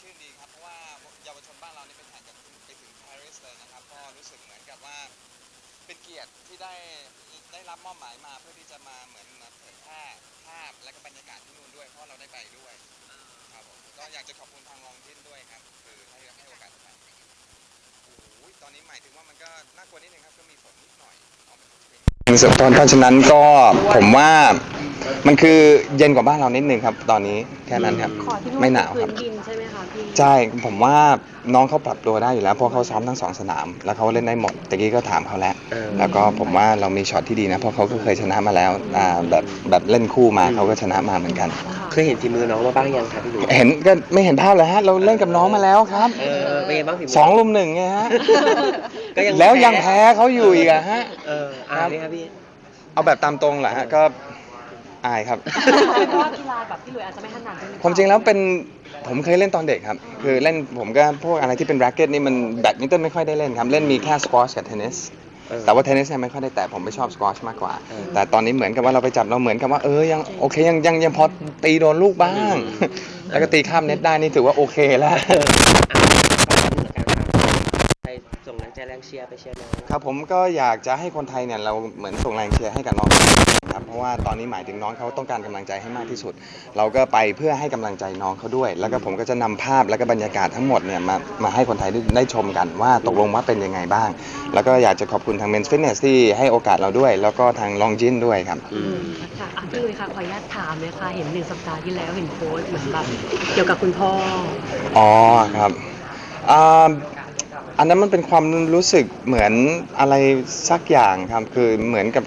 ชื่นดีครับ เพราะว่าเยาวชนบ้านเรานี่ไปแข่งกันไปถึงปารีสเลยนะครับ ก็รู้สึกเหมือนกับว่าเป็นเกียรติที่ได้ได้รับมอบหมายมาเพื่อที่จะมาเหมือนมาเผยแพร่ภาพและก็บรรยากาศที่นู่นด้วย เพราะเราได้ไปด้วยครับผมก็อยากจะขอบคุณทางลองทินด้วยครับ คือให้ให้โอกาสไปโอ้ยตอนนี้หมายถึงว่ามันก็น่ากลัวนิดนึงครับก็มีฝนนิดหน่อยสุดตอนเพราะฉะนั้นก็ผมว่า มันคือเย็นกว่าบ้านเรานิดนึงครับ ตอนนี้แค่นั้นครับ ขอที่นู่นไม่หนาวพื้ครับ นดินใช่ไหมคะพี่ใช่ผมว่าน้องเขาปรับตัวได้อยู่แล้วเพราะเขาซ้อมทั้งสองสนาม แล้วเขาเล่นได้หมดตะกี้ก็ถามเขาแล้ว เออ แล้วก็ผมว่าเรามีช็อตที่ดีนะ เพราะเขาก็เคยชนะมาแล้วอ่าแบบแบบเล่นคู่มาเขาก็ชนะมาเหมือนกัน ค่ะเคยเห็นฝีมือน้องมาบ้างยังครับพี่หลุยเห็นก็ไม่เห็นภาพเลยฮะ เราเล่นกับน้องมาแล้วครับเออเป็นไงบ้างฝีมืสองลุมหนึ่งไงฮะ ก็ยังแล้วยังแพ้เขาอยู่อีกอะฮะ เอออ่านี่ครับพี่ เอาแบบตามตรงแหละฮะก็ อายครับ เพราะว่ากีฬาแบบพี่หลุยอาจจะไม่ถนัดด้วยหอเปล่ความจริงแล้วเป็นผมเคยเล่นตอนเด็กครับ คือเล่นผมก็พวกอะไรที่เป็นแร็กเก็ตนี่มันแบดมินตันไม่ค่อยได้เล่นครับ เล่นมีแค่สควอชกับเทนนิส เออ แต่ว่าเทนนิสเนี่ยไม่ค่อยได้แต่ผมไม่ชอบสควอชมากกว่า เออแต่ตอนนี้เหมือนกับว่าเราไปจับเราเหมือนกับว่าเออยังโอเคยังยังยังพอตีโดนลูกบ้าง แล้วก็ตีข้ามเน็ตได้นี่ถือว่าโอเคแล้วเอออะ ชียร์ไปเชียร์น้องครับผมก็อยากจะให้คนไทยเนี่ยเราเหมือนส่งแรงเชียร์ให้กับน้องครับเพราะว่าตอนนี้หมายถึงน้องเขาต้องการกำลังใจให้มากที่สุด เราก็ไปเพื่อให้กำลังใจน้องเขาด้วย แล้วก็ผมก็จะนำภาพและก็บรรยากาศทั้งหมดเนี่ยมามาให้คนไทยได้ได้ชมกันว่าตกลงว่าเป็นยังไงบ้าง แล้วก็อยากจะขอบคุณทาง Men's Fitness ที่ให้โอกาสเราด้วย แล้วก็ทางลองจินด้วยครับ อืมค่ะอะพี่หลุยค่ะขออนุญาตถามเลยค่ะเห็นหนึ่งสัปดาห์ที่แล้วเห็นโพสต์เหมือนแบบเกี่ยวกับคุณพ่อ อ๋อครับอ่า อันนั้นมันเป็นความรู้สึกเหมือนอะไรสักอย่างครับคือเหมือนกับ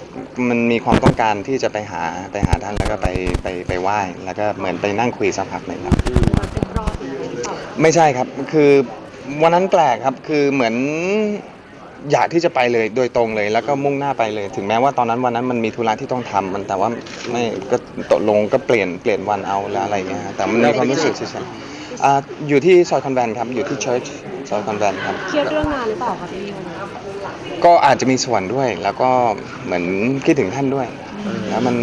มันมีความต้องการที่จะไปหาไปหาท่านแล้วก็ไปไปไปไหว้แล้วก็เหมือนไปนั่งคุยสักพักหนึ่งครับอืมมันเป็นรอบหรืออะไรหรือเปล่าไม่ใช่ครับ คือวันนั้นแปลกครับ คือเหมือนอยากที่จะไปเลยโดยตรงเลย แล้วก็มุ่งหน้าไปเลย ถึงแม้ว่าตอนนั้นวันนั้นมันมีธุระที่ต้องทำมันแต่ว่าไม่ก็ตกลงก็เปลี่ยนเปลี่ยนวันเอาแล้วอะไรเงี้ยฮะแต่มันมีความรู้สึกเฉยๆอ่าอยู่ที่ซอยคอนแวนต์ครับ อยู่ที่เชิร์ช ซอยคอนแวนต์ครับ เครียดเรื่องงานหรือเปล่าคะพี่วันนั้นก็อาจจะมีส่วนด้วย แล้วก็เหมือนคิดถึงท่านด้วย แล้วมัน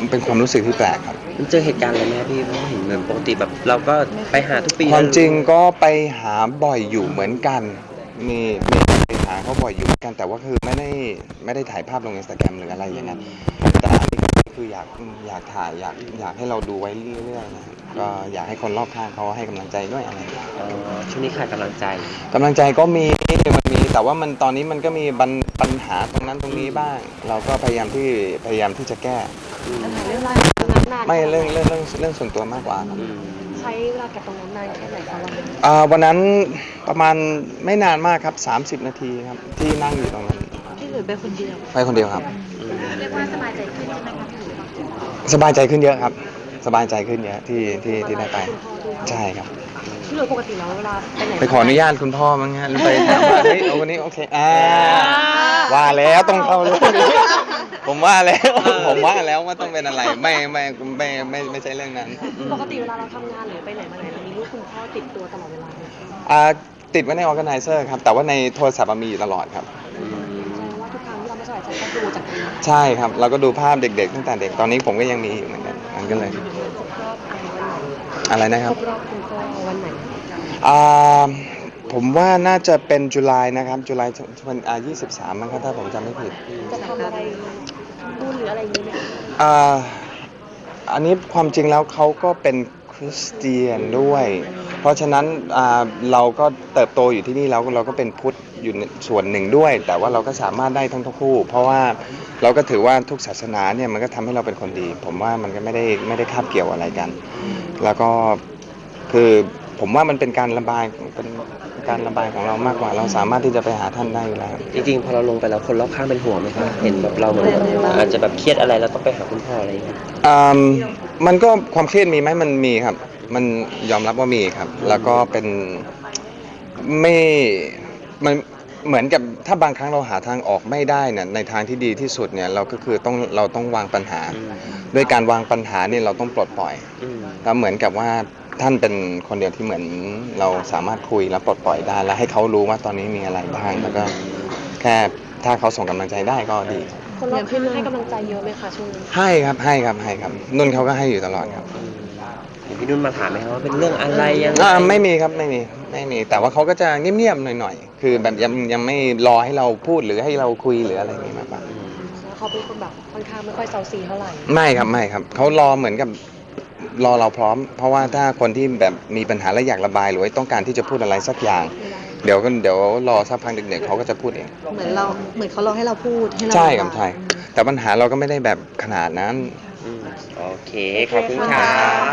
มันเป็นความรู้สึกที่แปลกครับ มันเจอเหตุการณ์อะไรไหมพี่เพราะว่าเห็นเหมือนปกติแบบ เราก็ไปหาทุกปีความจริงก็ไปหาบ่อยอยู่เหมือนกัน มีมีไปหาเขาบ่อยอยู่เหมือนกัน แต่ว่าคือไม่ได้ไม่ได้ถ่ายภาพลงอินสตาแกรมหรืออะไรอย่างนั้นแต่อันนี้ก็ คืออยากอยากถ่ายอยากอยากให้เราดูไว้เรื่อยๆนะก็อยากให้คนรอบข้างเขาให้กำลังใจด้วยอะไรอย่างเงี้ย เออช่วงนี้ขาดกำลังใจกำลังใจก็มีมันมีแต่ว่ามันตอนนี้มันก็มีปัญปัญหาตรงนั้นตรงนี้บ้าง เราก็พยายามที่พยายามที่จะแก้เรื่องราวตรงนั้นนานไม่เรื่องเรื่องเรื่องเรื่องส่วนตัวมากกว่าครับอืมใช้เวลากับตรงนั้นนานแค่ไหนคะวันนั้นอ่าวันนั้นประมาณไม่นานมากครับ 30 นาทีครับที่นั่งอยู่ตรงนั้นพี่ หลุยไปคนเดียว ไปคนเดียวครับอืมเรียกว่าสบายใจขึ้นใช่ไหมคะพี่หลุยสบายใจขึ้นเยอะครับ สบายใจขึ้นเยอะที่ที่ที่ได้ไป ใช่ครับ พี่หลุยปกติแล้วเวลาไปไหนไปขออนุญาตคุณพ่อมั้งฮะไปถามว่าเฮ้ยเอาวันนี้โอเคอ่าว่าแล้วต้องเข้าเรื่องนี้ผมว่าแล้ว ผมว่าแล้วว่าต้องเป็นอะไร ไม่ไม่ไม่ไม่ไม่ใช่เรื่องนั้นปกติเวลาเราทำงานหรือไปไหนมาไหนเรามีรูปคุณพ่อติดตัวตลอดเวลาเลยอ่าติดไว้ใน organizer ครับ แต่ว่าในโทรศัพท์อะมีอยู่ตลอดครับ ก็ดูจากตรงนั้นใช่ครับ เราก็ดูภาพเด็กๆตั้งแต่เด็กตอนนี้ผมก็ยังมีอยู่เหมือนกันมันก็เลยครบรอบอะไรวันไหนอะไรนะคครัรบ บรอบคุณพ่อวันไหนอ่าผมว่าน่าจะเป็นจุลายนะครับจุลายวันอ่า23มั้งครับถ้าผมจำไม่ผิดจะทำอะไรทำบุญหรืออะไรอย่างนี้ไหมคะอ่าอันนี้ความจริงแล้วเขาก็เป็นคริสเตียนด้วย เพราะฉะนั้นอ่าเราก็เติบโตอยู่ที่นี่แล้วเราก็เป็นพุทธ อยู่ในส่วนหนึ่งด้วย แต่ว่าเราก็สามารถได้ทั้งทั้งคู่ เพราะว่าเราก็ถือว่าทุกศาสนาเนี่ยมันก็ทำให้เราเป็นคนดี ผมว่ามันก็ไม่ได้ไม่ได้คาบเกี่ยวอะไรกัน แล้วก็คือผมว่ามันเป็นการระบายเป็นการระบายของเรามากกว่า เราสามารถที่จะไปหาท่านได้อยู่แล้วจริงๆพอเราลงไปแล้วคนรอบข้างเป็นห่วงไหมครับเห็นแบบเราเหมือนอาจจะแบบเครียดอะไรแล้วต้องไปหาคุณพ่ออะไรอย่างเงี้ยอืมมันก็ความเครียดมีไหมมันมีครับ มันยอมรับว่ามีครับ แล้วก็เป็นไม่มัน เหมือนกับถ้าบางครั้งเราหาทางออกไม่ได้เนี่ยในทางที่ดีที่สุดเนี่ยเราก็คือต้องเราต้องวางปัญหาอืมด้วยการวางปัญหาเนี่ยเราต้องปลดปล่อยอืมแล้วเหมือนกับว่าท่านเป็นคนเดียวที่เหมือนเราสามารถคุยแล้วปลดปล่อยได้ แล้วให้เขารู้ว่าตอนนี้มีอะไรบ้างแล้วก็แค่ถ้าเขาส่งกำลังใจได้ก็ดีคนรอบข้างให้กำลังใจเยอะไหมคะช่วงนี้ให้ครับให้ครับให้ครับนุ่นเขาก็ให้อยู่ตลอดครับอืม เห็นพี่พี่นุ่นมาถามไหมครับว่าเป็นเรื่องอะไรยังไงอ่าไม่มีครับไม่มีไม่มี แต่ว่าเขาก็จะเงียบๆหน่อยๆคือแบบยังยังไม่รอให้เราพูดหรือให้เราคุยหรืออะไรอย่างนี้มากกว่าอืมแล้วเขาเป็นคนแบบค่อนข้างไม่ค่อยเซาซีเท่าไหร่ ไม่ครับไม่ครับเขารอเหมือนกับรอเราพร้อม เพราะว่าถ้าคนที่แบบมีปัญหาและอยากระบายหรือว่าต้องการที่จะพูดอะไรสักอย่าง เดี๋ยวก็เดี๋ยวรอสักพักเด็กๆเขาก็จะพูดเอง เหมือนเราเหมือนเขารอให้เราพูดให้เราใช่ครับะายใช่แต่ปัญหาเราก็ไม่ได้แบบขนาดนั้น อืมโอเคขอบคุณครับ